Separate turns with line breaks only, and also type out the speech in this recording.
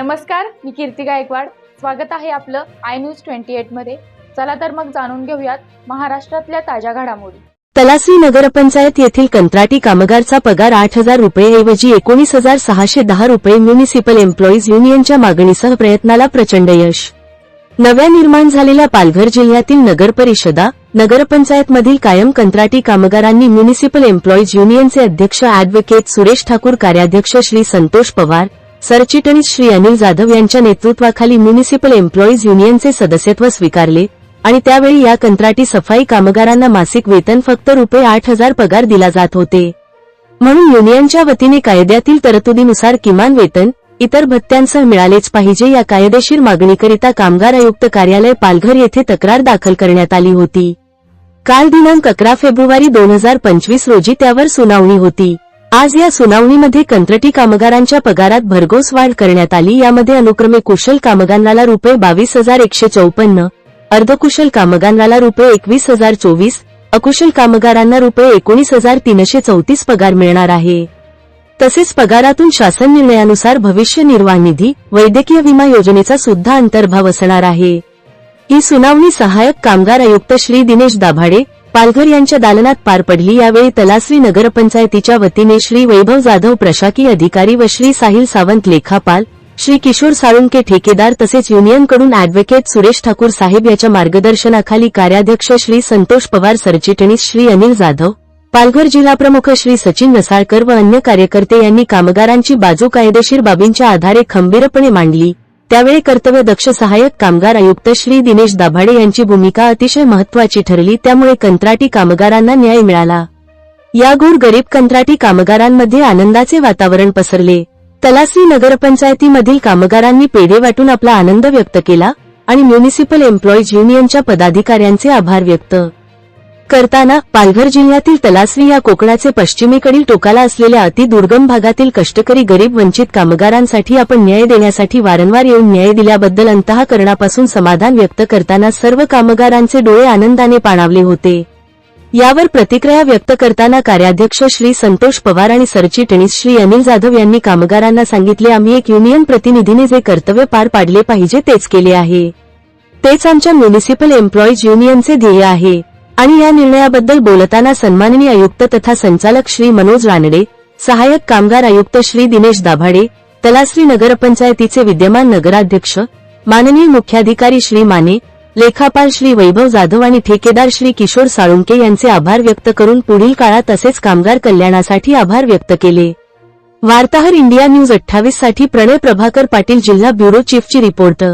नमस्कार मी कीर्ती गायकवाड. स्वागत आहे आपलं आय न्यूज ट्वेंटी एटमध्ये. चला तर मग जाणून घेऊयात महाराष्ट्रातल्या ताज्या घडामोडी.
तलासरी नगरपंचायत येथील कंत्राटी कामगारचा पगार आठ हजार रुपयेऐवजी एकोणीस हजार सहाशे दहा रुपये म्युनिसिपल एम्प्लॉईज युनियनच्या मागणीसह प्रयत्नाला प्रचंड यश. नव्या निर्माण झालेल्या पालघर जिल्ह्यातील नगरपरिषदा नगरपंचायतमधील कायम कंत्राटी कामगारांनी म्युनिसिपल एम्प्लॉईज युनियनचे अध्यक्ष अॅडव्होकेट सुरेश ठाकूर कार्याध्यक्ष श्री संतोष पवार सरचिटणीस श्री अनिल जाधव यांच्या नेतृत्वाखाली म्युनिसिपल एम्प्लॉईज युनियनचे सदस्यत्व स्वीकारले आणि त्यावेळी या कंत्राटी सफाई कामगारांना मासिक वेतन फक्त रुपये आठ हजार पगार दिला जात होते. म्हणून युनियनच्या वतीने कायद्यातील तरतुदीनुसार किमान वेतन इतर भत्त्यांसह मिळालेच पाहिजे या कायदेशीर मागणीकरिता कामगार आयुक्त कार्यालय पालघर येथे तक्रार दाखल करण्यात आली होती. काल दिनांक अकरा फेब्रुवारी दोन हजार पंचवीस रोजी त्यावर सुनावणी होती. आज या सुनावणीमध्ये कंत्राटी कामगारांच्या पगारात भरघोस वाढ करण्यात आली. यामध्ये अनुक्रमे कुशल कामगारांना रुपये बावीस हजार एकशे चौपन्न अर्धकुशल कामगारांना रुपये एकवीस हजार चोवीस अकुशल कामगारांना रुपये एकोणीस हजार तीनशे चौतीस पगार मिळणार आहे. तसेच पगारातून शासन निर्णयानुसार भविष्य निर्वाह निधी वैद्यकीय विमा योजनेचा सुद्धा अंतर्भाव असणार आहे. ही सुनावणी सहायक कामगार आयुक्त श्री दिनेश दाभाडे पालघर यांच्या दालनात पार पडली. यावेळी तलासरी नगरपंचायतीच्या वतीने श्री वैभव जाधव प्रशाकीय अधिकारी व श्री साहिल सावंत लेखापाल श्री किशोर साळुंके ठेकेदार तसेच युनियनकडून अॅडव्होकेट सुरेश ठाकूर साहेब याच्या मार्गदर्शनाखाली कार्याध्यक्ष श्री संतोष पवार सरचिटणीस श्री अनिल जाधव पालघर जिल्हाप्रमुख श्री सचिन नसाळकर व अन्य कार्यकर्ते यांनी कामगारांची बाजू कायदेशीर बाबींच्या आधारे खंबीरपणे मांडली. त्यावेळी कर्तव्यदक्ष सहाय्यक कामगार आयुक्त श्री दिनेश दाभाडे यांची भूमिका अतिशय महत्वाची ठरली त्यामुळे कंत्राटी कामगारांना न्याय मिळाला. या गुर गरीब कंत्राटी कामगारांमध्ये आनंदाचे वातावरण पसरले. तलासी नगरपंचायतीमधील कामगारांनी पेढे वाटून आपला आनंद व्यक्त केला आणि म्युनिसिपल एम्प्लॉईज युनियनच्या पदाधिकाऱ्यांचे आभार व्यक्त. करताना पालघर जिल्ह्यातील तलासरी या कोकणाचे पश्चिमेकडील टोकाला असलेल्या अतिदुर्गम भागातील कष्टकरी गरीब वंचित कामगारांसाठी आपण न्याय देण्यासाठी वारंवार येऊन न्याय दिल्याबद्दल अंतःकरणापासून समाधान व्यक्त करताना सर्व कामगारांचे डोळे आनंदाने पाणावले होते. यावर प्रतिक्रिया व्यक्त करताना कार्याध्यक्ष श्री संतोष पवार आणि सरचिटणीस श्री अनिल जाधव यांनी कामगारांना सांगितले आम्ही एक युनियन प्रतिनिधीने जे कर्तव्य पार पाडले पाहिजे तेच केले आहे. तेच आमच्या म्युनिसिपल एम्प्लॉईज युनियनचे ध्येय आहे. आणि या निर्णयाबद्दल बोलताना सन्माननीय आयुक्त तथा संचालक श्री मनोज रानडे सहाय्यक कामगार आयुक्त श्री दिनेश दाभाडे तलासरी नगरपंचायतीचे विद्यमान नगराध्यक्ष माननीय मुख्याधिकारी श्री माने लेखापाल श्री वैभव जाधव आणि ठेकेदार श्री किशोर साळुंके यांचे आभार व्यक्त करून पुढील काळात असेच कामगार कल्याणासाठी आभार व्यक्त केले. वार्ताहर इंडिया न्यूज अठ्ठावीससाठी प्रणय प्रभाकर पाटील जिल्हा ब्युरो चीफची रिपोर्ट.